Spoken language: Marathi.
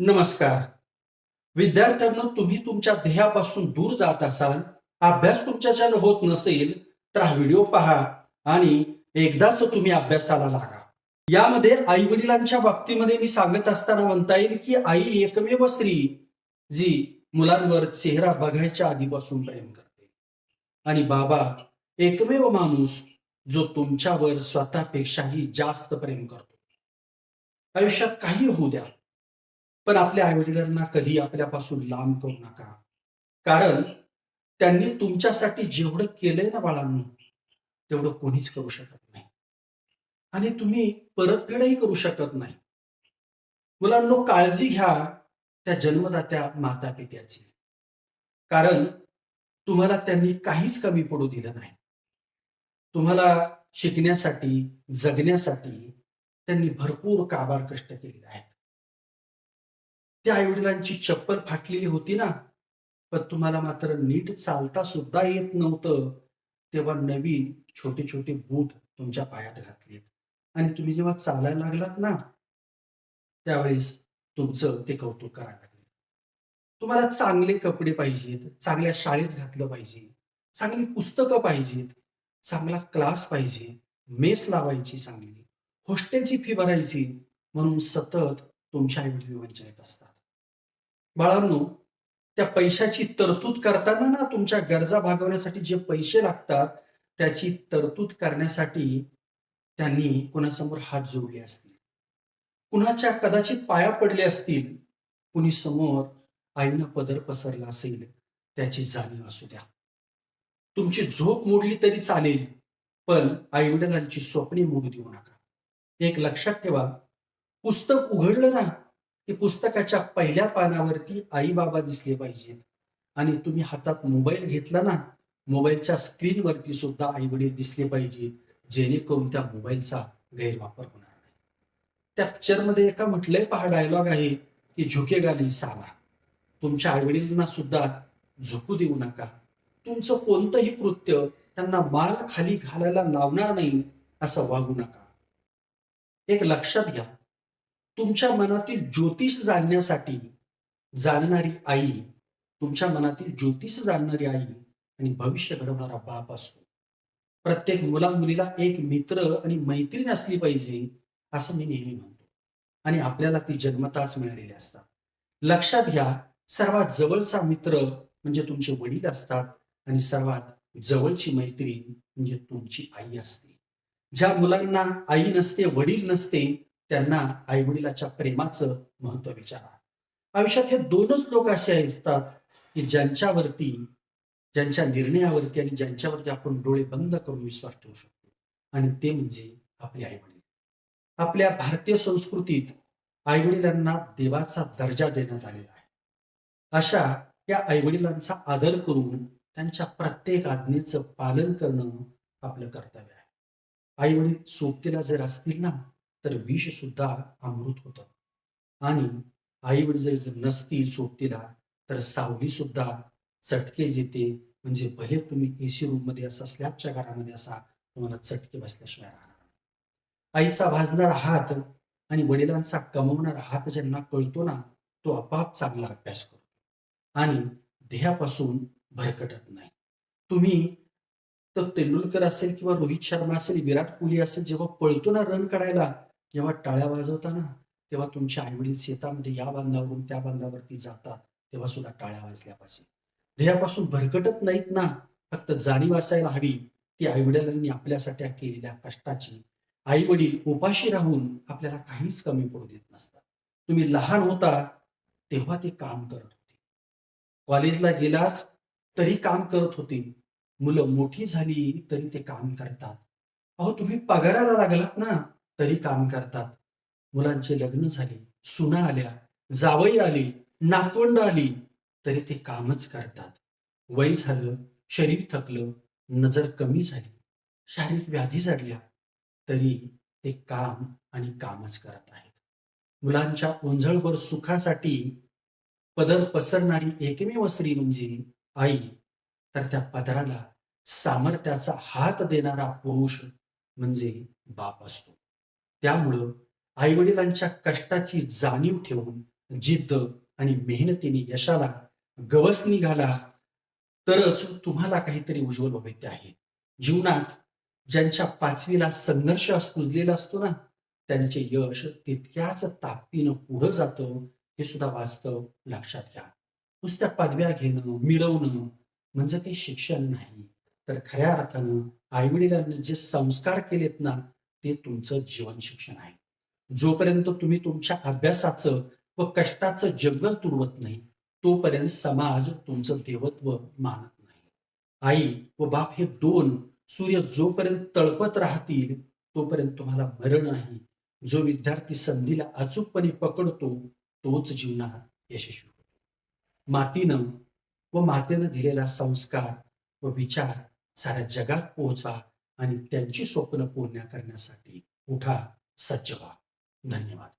नमस्कार. विद्यार्थ्यांना तुम्ही तुमच्या ध्येयापासून दूर जात असाल अभ्यास तुमच्याच्यानं होत नसेल तर हा व्हिडिओ पहा आणि एकदाच तुम्ही अभ्यासाला लागा. यामध्ये आई वडिलांच्या बाबतीमध्ये मी सांगत असताना म्हणता येईल की आई एकमेव स्त्री जी मुलांवर चेहरा बघायच्या आधीपासून प्रेम करते. आणि बाबा एकमेव माणूस जो तुमच्यावर स्वतःपेक्षाही जास्त प्रेम करतो. आयुष्यात काही होऊ द्या. पण आपल्या आईवडिलांना कधी आपल्यापासून लांब करू नका. कारण त्यांनी तुमच्यासाठी जेवढं केलंय ना बाळांनी तेवढं कोणीच करू शकत नाही. आणि तुम्ही परतफेडही करू शकत नाही. मुलांनो काळजी घ्या त्या जन्मदात्या माता पित्याची कारण तुम्हाला त्यांनी काहीच कमी पडू दिलं नाही. तुम्हाला शिकण्यासाठी जगण्यासाठी त्यांनी भरपूर काबाड कष्ट केलेले आहेत. त्या आईवडिलांची चप्पल फाटलेली होती ना. पण तुम्हाला मात्र नीट चालता सुद्धा येत नव्हतं. तेव्हा नवीन छोटे छोटे बूट तुमच्या पायात घातलेत. आणि तुम्ही जेव्हा चालायला लागलात ना त्यावेळेस तुमचं ते कौतुक करायला लागले. तुम्हाला चांगले कपडे पाहिजेत चांगल्या शाळेत घातलं पाहिजे चांगली पुस्तकं पाहिजेत चांगला क्लास पाहिजे मेस लावायची चांगली हॉस्टेलची फी भरायची म्हणून सतत तुमच्या आईवडील वंचित असतात. बाळांनो त्या पैशाची तरतूद करताना ना तुमच्या गरजा भागवण्यासाठी जे पैसे लागतात त्याची तरतूद करण्यासाठी त्यांनी कुणासमोर हात जोडले असतील? कुणाच्या कदाचित पाया पडले असतील? कुणी समोर आईनं पदर पसरला असेल त्याची जाणीव असू द्या. तुमची झोप मोडली तरी चालेल पण आईवडिलांची स्वप्ने मोडू देऊ नका. एक लक्षात ठेवा पुस्तक उघडलं ना की पुस्तकाच्या पहिल्या पानावरती आई बाबा दिसले पाहिजेत. आणि तुम्ही हातात मोबाईल घेतला ना मोबाईलच्या स्क्रीनवरती सुद्धा आई वडील दिसले पाहिजेत जेणेकरून त्या मोबाईलचा गैरवापर होणार नाही. त्या पिक्चरमध्ये एका म्हटलंय पहा डायलॉग आहे की झुके गाली साला. तुमच्या आईवडिलांना सुद्धा झुकू देऊ नका. तुमचं कोणतंही कृत्य त्यांना माळ खाली घालायला लावणार नाही असं वागू नका. एक लक्षात घ्या. तुमच्या मनातील ज्योतिष जाणण्यासाठी जाणणारी आई तुमच्या मनातील ज्योतिष जाणणारी आई आणि भविष्य घडवणारा बाप असतो. प्रत्येक मुला मुलीला एक मित्र आणि मैत्रीण असली पाहिजे असं मी नेहमी म्हणतो. आणि आपल्याला ती जन्मताच मिळालेली असतात. लक्षात घ्या सर्वात जवळचा मित्र म्हणजे तुमचे वडील असतात आणि सर्वात जवळची मैत्रीण म्हणजे तुमची आई असते. ज्या मुलांना आई नसते वडील नसते त्यांना आईवडिलाच्या प्रेमाचं महत्त्व विचारा. आयुष्यात हे दोनच लोक असे असतात की ज्यांच्यावरती ज्यांच्या निर्णयावरती आणि ज्यांच्यावरती आपण डोळे बंद करून विश्वास ठेवू शकतो. आणि ते म्हणजे आपले आई वडील आपल्या भारतीय संस्कृतीत आईवडिलांना देवाचा दर्जा देण्यात आलेला आहे. अशा या आई वडिलांचा आदर करून त्यांच्या प्रत्येक आज्ञेचं पालन करणं आपलं कर्तव्य आहे. आई वडील सोबतीला जर असतील ना तर विष सुद्धा अमृत होतं. आणि आई वडील जर जर नसतील सोबतीला तर सावली सुद्धा चटके जेते म्हणजे भले तुम्ही एसी रूममध्ये असा स्लॅबच्या घरामध्ये असा तुम्हाला चटके बसल्याशिवाय राहणार आईचा भाजणारा हात आणि वडिलांचा कमवणारा हात ज्यांना कळतो ना तो आपाप चांगला अभ्यास करतो. आणि ध्येयापासून भरकटत नाही. तुम्ही तर तेंडुलकर असेल किंवा रोहित शर्मा असेल विराट कोहली असेल जेव्हा पळतो ना रन काढायला जेव्हा टाळ्या वाजवताना तेव्हा तुमच्या आईवडील शेतामध्ये या बांधावरून त्या बांधावरती जातात तेव्हा सुद्धा टाळ्या वाजल्या पाहिजे ध्येयापासून भरकटत नाहीत ना फक्त जाणीव असायला हवी ती आईवडिलांनी आपल्यासाठी केलेल्या कष्टाची. आई वडील उपाशी राहून आपल्याला काहीच कमी पडू देत नसतात. तुम्ही लहान होता तेव्हा ते काम करत होते. कॉलेजला गेलात तरी काम करत होते. मुलं मोठी झाली तरी ते काम करतात. अहो तुम्ही पगाराला लागलात ना तरी काम करतात. मुलांचे लग्न झाले सुना आल्या जावई आली नातवंड आली तरी ते कामच करतात. वय झालं शरीर थकलं नजर कमी झाली शारीरिक व्याधी जडल्या तरी ते काम आणि कामच करत आहेत. मुलांच्या ओंझळभर सुखासाठी पदर पसरणारी एकमेव स्त्री म्हणजे आई. तर त्या पदराला सामर्थ्याचा हात देणारा पुरुष म्हणजे बाप असतो. त्यामुळं आई वडिलांच्या कष्टाची जाणीव ठेवून जिद्द आणि मेहनतीने यशाला गवस निघाला तरच तुम्हाला काहीतरी उज्ज्वल भवित्य आहे. जीवनात ज्यांच्या पाचवीला संघर्ष पुजलेला असतो ना त्यांचे यश तितक्याच ताकदीनं पुढं जातं हे सुद्धा वास्तव लक्षात घ्या. नुसत्या पदव्या घेणं मिळवणं म्हणजे काही शिक्षण नाही. तर खऱ्या अर्थानं आईवडिलांनी जे संस्कार केलेत ना ते तुमचं जीवन शिक्षण आहे. जोपर्यंत तुम्ही तुमच्या अभ्यासाचं व कष्टाचं जंगल तुडवत नाही तोपर्यंत समाज तुमचं देवत्व मानत नाही. आई व बाप हे दोन सूर्य जोपर्यंत तळपत राहतील तोपर्यंत तुम्हाला मरण नाही. जो विद्यार्थी संधीला अचूकपणे पकडतो तोच जीवनात यशस्वी होतो. मातीनं व मातेनं दिलेला संस्कार व विचार साऱ्या जगात पोहोचा आणि त्यांची स्वप्न पूर्ण करण्यासाठी उठा सज्ज व्हा. धन्यवाद.